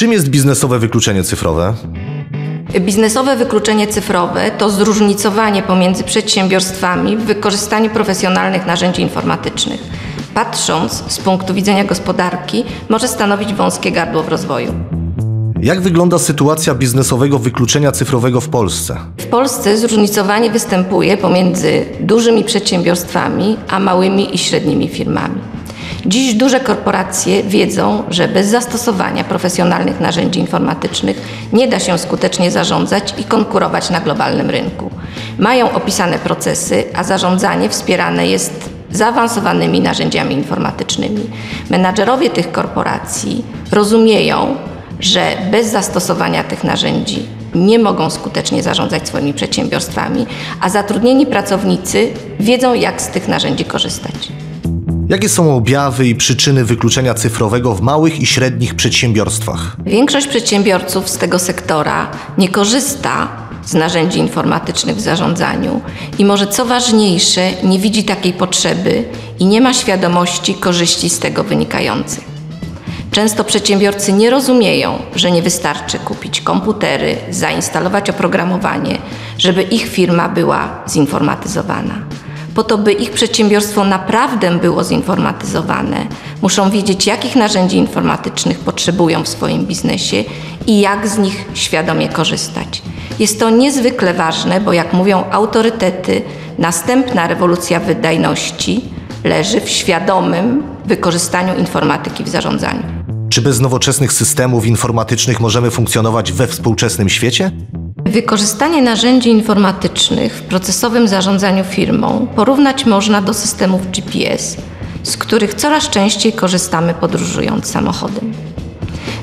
Czym jest biznesowe wykluczenie cyfrowe? Biznesowe wykluczenie cyfrowe to zróżnicowanie pomiędzy przedsiębiorstwami w wykorzystaniu profesjonalnych narzędzi informatycznych. Patrząc z punktu widzenia gospodarki, może stanowić wąskie gardło w rozwoju. Jak wygląda sytuacja biznesowego wykluczenia cyfrowego w Polsce? W Polsce zróżnicowanie występuje pomiędzy dużymi przedsiębiorstwami a małymi i średnimi firmami. Dziś duże korporacje wiedzą, że bez zastosowania profesjonalnych narzędzi informatycznych nie da się skutecznie zarządzać i konkurować na globalnym rynku. Mają opisane procesy, a zarządzanie wspierane jest zaawansowanymi narzędziami informatycznymi. Menadżerowie tych korporacji rozumieją, że bez zastosowania tych narzędzi nie mogą skutecznie zarządzać swoimi przedsiębiorstwami, a zatrudnieni pracownicy wiedzą, jak z tych narzędzi korzystać. Jakie są objawy i przyczyny wykluczenia cyfrowego w małych i średnich przedsiębiorstwach? Większość przedsiębiorców z tego sektora nie korzysta z narzędzi informatycznych w zarządzaniu i może co ważniejsze, nie widzi takiej potrzeby i nie ma świadomości korzyści z tego wynikających. Często przedsiębiorcy nie rozumieją, że nie wystarczy kupić komputery, zainstalować oprogramowanie, żeby ich firma była zinformatyzowana. Po to, by ich przedsiębiorstwo naprawdę było zinformatyzowane, muszą wiedzieć, jakich narzędzi informatycznych potrzebują w swoim biznesie i jak z nich świadomie korzystać. Jest to niezwykle ważne, bo jak mówią autorytety, następna rewolucja wydajności leży w świadomym wykorzystaniu informatyki w zarządzaniu. Czy bez nowoczesnych systemów informatycznych możemy funkcjonować we współczesnym świecie? Wykorzystanie narzędzi informatycznych w procesowym zarządzaniu firmą porównać można do systemów GPS, z których coraz częściej korzystamy podróżując samochodem.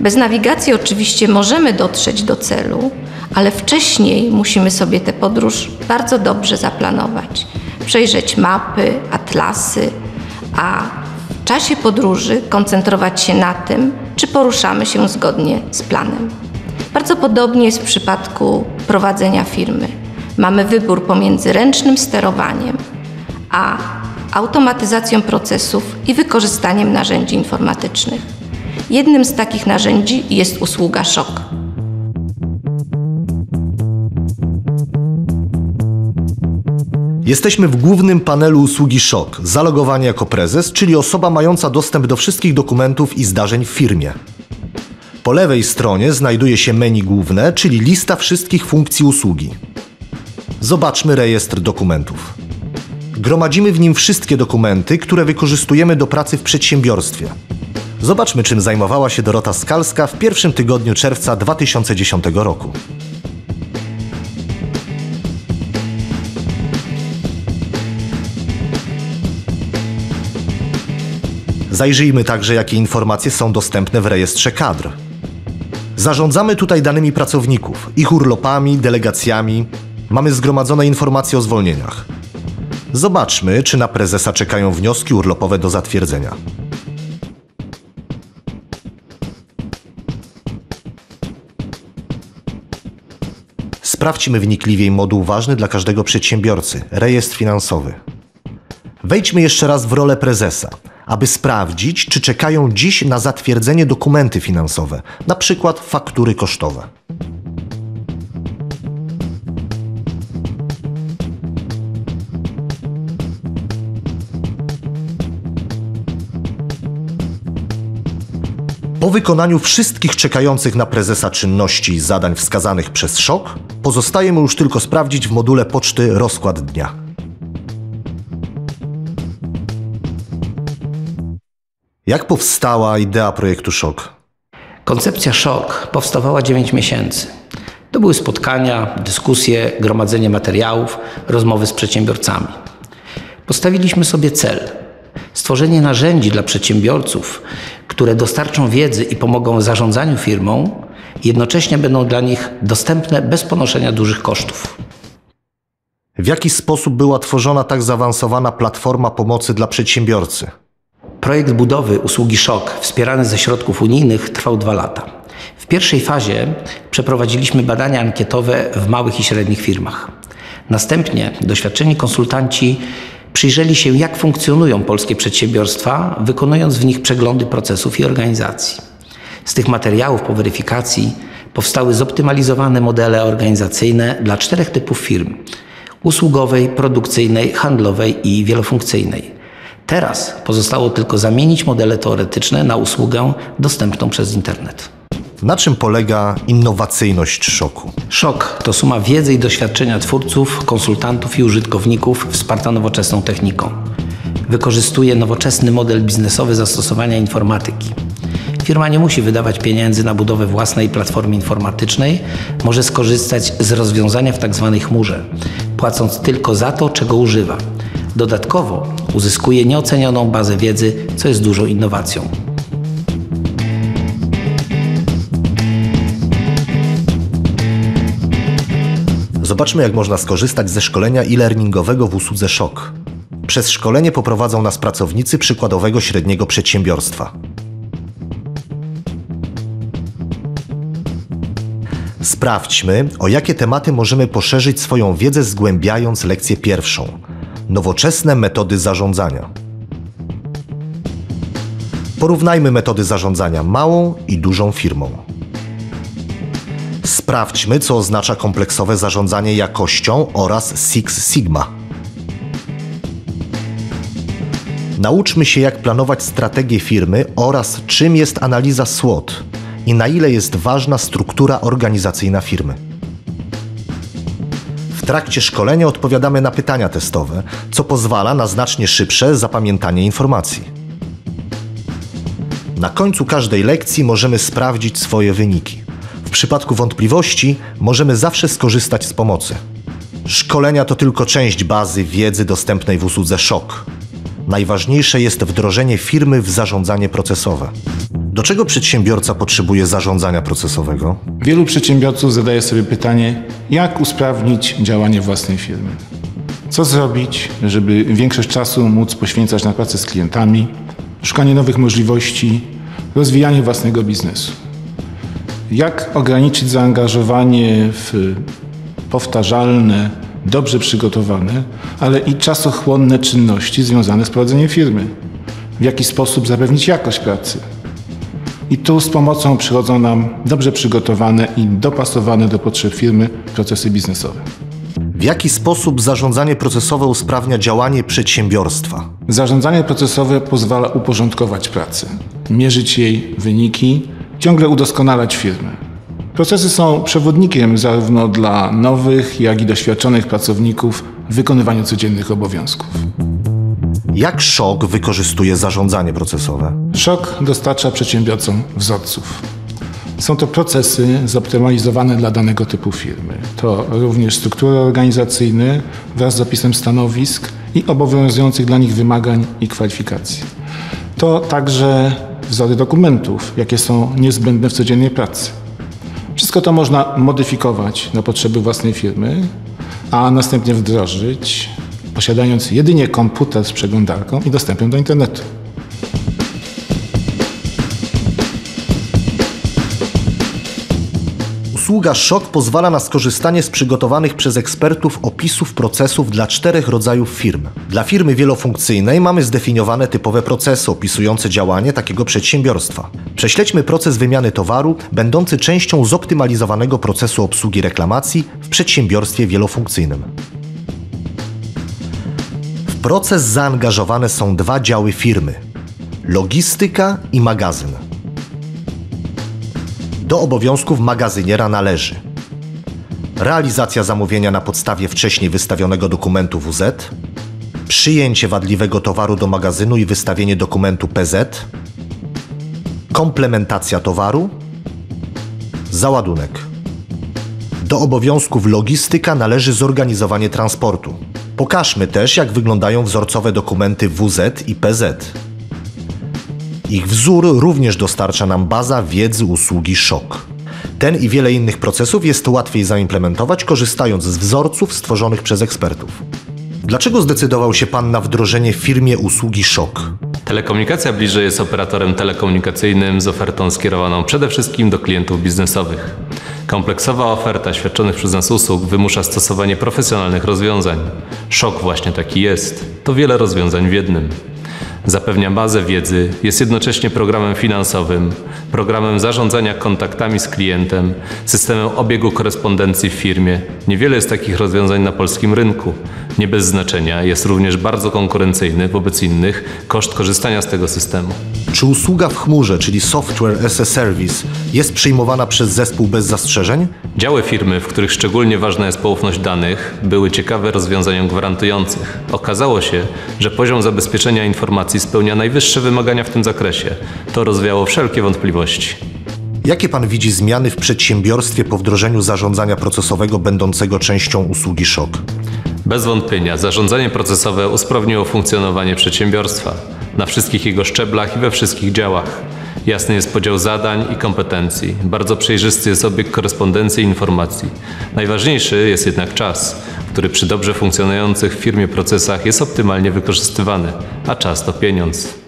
Bez nawigacji oczywiście możemy dotrzeć do celu, ale wcześniej musimy sobie tę podróż bardzo dobrze zaplanować, przejrzeć mapy, atlasy, a w czasie podróży koncentrować się na tym, czy poruszamy się zgodnie z planem. Bardzo podobnie jest w przypadku prowadzenia firmy. Mamy wybór pomiędzy ręcznym sterowaniem a automatyzacją procesów i wykorzystaniem narzędzi informatycznych. Jednym z takich narzędzi jest usługa SZOK. Jesteśmy w głównym panelu usługi SZOK, zalogowani jako prezes, czyli osoba mająca dostęp do wszystkich dokumentów i zdarzeń w firmie. Po lewej stronie znajduje się menu główne, czyli lista wszystkich funkcji usługi. Zobaczmy rejestr dokumentów. Gromadzimy w nim wszystkie dokumenty, które wykorzystujemy do pracy w przedsiębiorstwie. Zobaczmy, czym zajmowała się Dorota Skalska w pierwszym tygodniu czerwca 2010 roku. Zajrzyjmy także, jakie informacje są dostępne w rejestrze kadr. Zarządzamy tutaj danymi pracowników, ich urlopami, delegacjami. Mamy zgromadzone informacje o zwolnieniach. Zobaczmy, czy na prezesa czekają wnioski urlopowe do zatwierdzenia. Sprawdźmy wnikliwiej moduł ważny dla każdego przedsiębiorcy rejestr finansowy. Wejdźmy jeszcze raz w rolę prezesa, aby sprawdzić, czy czekają dziś na zatwierdzenie dokumenty finansowe, na przykład faktury kosztowe. Po wykonaniu wszystkich czekających na prezesa czynności i zadań wskazanych przez szok, pozostaje mu już tylko sprawdzić w module poczty rozkład dnia. Jak powstała idea projektu Szok? Koncepcja Szok powstawała 9 miesięcy. To były spotkania, dyskusje, gromadzenie materiałów, rozmowy z przedsiębiorcami. Postawiliśmy sobie cel stworzenie narzędzi dla przedsiębiorców, które dostarczą wiedzy i pomogą w zarządzaniu firmą, jednocześnie będą dla nich dostępne bez ponoszenia dużych kosztów. W jaki sposób była tworzona tak zaawansowana platforma pomocy dla przedsiębiorcy? Projekt budowy usługi SZOK, wspierany ze środków unijnych, trwał dwa lata. W pierwszej fazie przeprowadziliśmy badania ankietowe w małych i średnich firmach. Następnie doświadczeni konsultanci przyjrzeli się, jak funkcjonują polskie przedsiębiorstwa, wykonując w nich przeglądy procesów i organizacji. Z tych materiałów po weryfikacji powstały zoptymalizowane modele organizacyjne dla czterech typów firm: usługowej, produkcyjnej, handlowej i wielofunkcyjnej. Teraz pozostało tylko zamienić modele teoretyczne na usługę dostępną przez internet. Na czym polega innowacyjność szoku? Szok to suma wiedzy i doświadczenia twórców, konsultantów i użytkowników wsparta nowoczesną techniką. Wykorzystuje nowoczesny model biznesowy zastosowania informatyki. Firma nie musi wydawać pieniędzy na budowę własnej platformy informatycznej, może skorzystać z rozwiązania w tzw. chmurze, płacąc tylko za to, czego używa. Dodatkowo uzyskuje nieocenioną bazę wiedzy, co jest dużą innowacją. Zobaczmy, jak można skorzystać ze szkolenia e-learningowego w usłudze Szok. Przez szkolenie poprowadzą nas pracownicy przykładowego średniego przedsiębiorstwa. Sprawdźmy, o jakie tematy możemy poszerzyć swoją wiedzę, zgłębiając lekcję pierwszą nowoczesne metody zarządzania. Porównajmy metody zarządzania małą i dużą firmą. Sprawdźmy, co oznacza kompleksowe zarządzanie jakością oraz Six Sigma. Nauczmy się, jak planować strategię firmy oraz czym jest analiza SWOT i na ile jest ważna struktura organizacyjna firmy. W trakcie szkolenia odpowiadamy na pytania testowe, co pozwala na znacznie szybsze zapamiętanie informacji. Na końcu każdej lekcji możemy sprawdzić swoje wyniki. W przypadku wątpliwości możemy zawsze skorzystać z pomocy. Szkolenia to tylko część bazy wiedzy dostępnej w usłudze SZOK. Najważniejsze jest wdrożenie firmy w zarządzanie procesowe. Do czego przedsiębiorca potrzebuje zarządzania procesowego? Wielu przedsiębiorców zadaje sobie pytanie, jak usprawnić działanie własnej firmy. Co zrobić, żeby większość czasu móc poświęcać na pracę z klientami, szukanie nowych możliwości, rozwijanie własnego biznesu. Jak ograniczyć zaangażowanie w powtarzalne, dobrze przygotowane, ale i czasochłonne czynności związane z prowadzeniem firmy. W jaki sposób zapewnić jakość pracy. I tu z pomocą przychodzą nam dobrze przygotowane i dopasowane do potrzeb firmy procesy biznesowe. W jaki sposób zarządzanie procesowe usprawnia działanie przedsiębiorstwa? Zarządzanie procesowe pozwala uporządkować pracę, mierzyć jej wyniki, ciągle udoskonalać firmę. Procesy są przewodnikiem zarówno dla nowych, jak i doświadczonych pracowników w wykonywaniu codziennych obowiązków. Jak szok wykorzystuje zarządzanie procesowe? Szok dostarcza przedsiębiorcom wzorców. Są to procesy zoptymalizowane dla danego typu firmy. To również struktury organizacyjne wraz z opisem stanowisk i obowiązujących dla nich wymagań i kwalifikacji. To także wzory dokumentów, jakie są niezbędne w codziennej pracy. Wszystko to można modyfikować na potrzeby własnej firmy, a następnie wdrożyć, posiadając jedynie komputer z przeglądarką i dostępem do internetu. Usługa Szok pozwala na skorzystanie z przygotowanych przez ekspertów opisów procesów dla czterech rodzajów firm. Dla firmy wielofunkcyjnej mamy zdefiniowane typowe procesy opisujące działanie takiego przedsiębiorstwa. Prześledźmy proces wymiany towaru, będący częścią zoptymalizowanego procesu obsługi reklamacji w przedsiębiorstwie wielofunkcyjnym. Proces zaangażowane są dwa działy firmy: logistyka i magazyn. Do obowiązków magazyniera należy realizacja zamówienia na podstawie wcześniej wystawionego dokumentu WZ, przyjęcie wadliwego towaru do magazynu i wystawienie dokumentu PZ, komplementacja towaru, załadunek. Do obowiązków logistyka należy zorganizowanie transportu. Pokażmy też, jak wyglądają wzorcowe dokumenty WZ i PZ. Ich wzór również dostarcza nam baza wiedzy usługi SZOK. Ten i wiele innych procesów jest łatwiej zaimplementować, korzystając z wzorców stworzonych przez ekspertów. Dlaczego zdecydował się Pan na wdrożenie w firmie usługi SZOK? Telekomunikacja bliżej jest operatorem telekomunikacyjnym z ofertą skierowaną przede wszystkim do klientów biznesowych. Kompleksowa oferta świadczonych przez nas usług wymusza stosowanie profesjonalnych rozwiązań. Szok właśnie taki jest. To wiele rozwiązań w jednym. Zapewnia bazę wiedzy, jest jednocześnie programem finansowym, programem zarządzania kontaktami z klientem, systemem obiegu korespondencji w firmie. Niewiele jest takich rozwiązań na polskim rynku. Nie bez znaczenia jest również bardzo konkurencyjny wobec innych koszt korzystania z tego systemu. Czy usługa w chmurze, czyli software as a service, jest przyjmowana przez zespół bez zastrzeżeń? Działy firmy, w których szczególnie ważna jest poufność danych, były ciekawe rozwiązaniom gwarantujących. Okazało się, że poziom zabezpieczenia informacji spełnia najwyższe wymagania w tym zakresie. To rozwiało wszelkie wątpliwości. Jakie pan widzi zmiany w przedsiębiorstwie po wdrożeniu zarządzania procesowego będącego częścią usługi SZOK? Bez wątpienia zarządzanie procesowe usprawniło funkcjonowanie przedsiębiorstwa na wszystkich jego szczeblach i we wszystkich działach. Jasny jest podział zadań i kompetencji. Bardzo przejrzysty jest obieg korespondencji i informacji. Najważniejszy jest jednak czas, który przy dobrze funkcjonujących w firmie procesach jest optymalnie wykorzystywany, a czas to pieniądz.